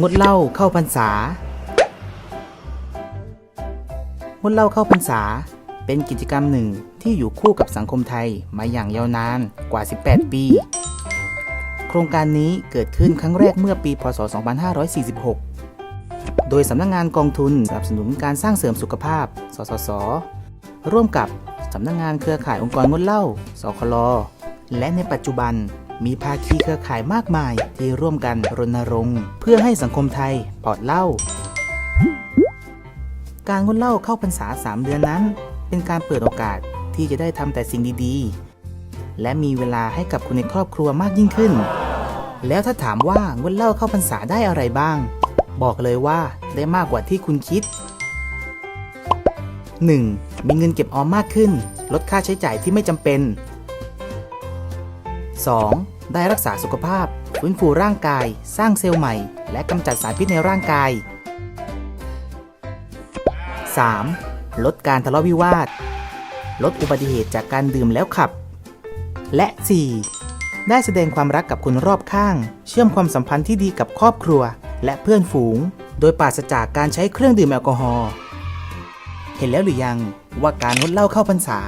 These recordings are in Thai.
งดเหล้าเข้าพรรษางดเหล้าเข้าพรรษา เป็นกิจกรรมหนึ่งที่อยู่คู่กับสังคมไทยมาอย่างยาวนานกว่า 18 ปี โครงการนี้เกิดขึ้นครั้งแรกเมื่อปี พศ 2546 โดยสำนักงงานกองทุนสนับสนุนการสร้างเสริมสุขภาพ สสส ร่วมกับสำนักงงานเครือข่ายองค์กรงดเหล้า สคล และในปัจจุบัน มีภาคีเครือข่ายมากมายที่ร่วมกันรณรงค์ เพื่อให้สังคมไทยปลอดเหล้า การงดเหล้าเข้าพรรษา 3 เดือนนั้น เป็นการเปิดโอกาสที่จะได้ทำแต่สิ่งดีๆ และมีเวลาให้กับคนในครอบครัวมากยิ่งขึ้น แล้วถ้าถามว่างดเหล้าเข้าพรรษาได้อะไรบ้าง บอกเลยว่าได้มากกว่าที่คุณคิด 1. มีเงินเก็บออมมากขึ้น ลดค่าใช้จ่ายที่ไม่จำเป็น 2. ได้รักษาสุขภาพ ฟื้นฟูร่างกาย สร้างเซลล์ใหม่ และกำจัดสารพิษในร่างกาย 3. ลดการทะเลาะวิวาท ลดอุบัติเหตุจากการดื่มแล้วขับ และ 4. ได้แสดงความรักกับคนรอบข้าง เชื่อมความสัมพันธ์ที่ดีกับครอบครัว และเพื่อนฝูง โดยปราศจากการใช้เครื่องดื่มแอลกอฮอล์ เห็นแล้วหรือยังว่าการงดเหล้าเข้าพรรษา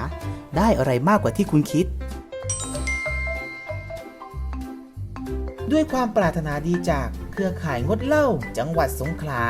ได้อะไรมากกว่าที่คุณคิด ด้วยความปรารถนาดีจากเครือข่ายงดเหล้าจังหวัดสงขลา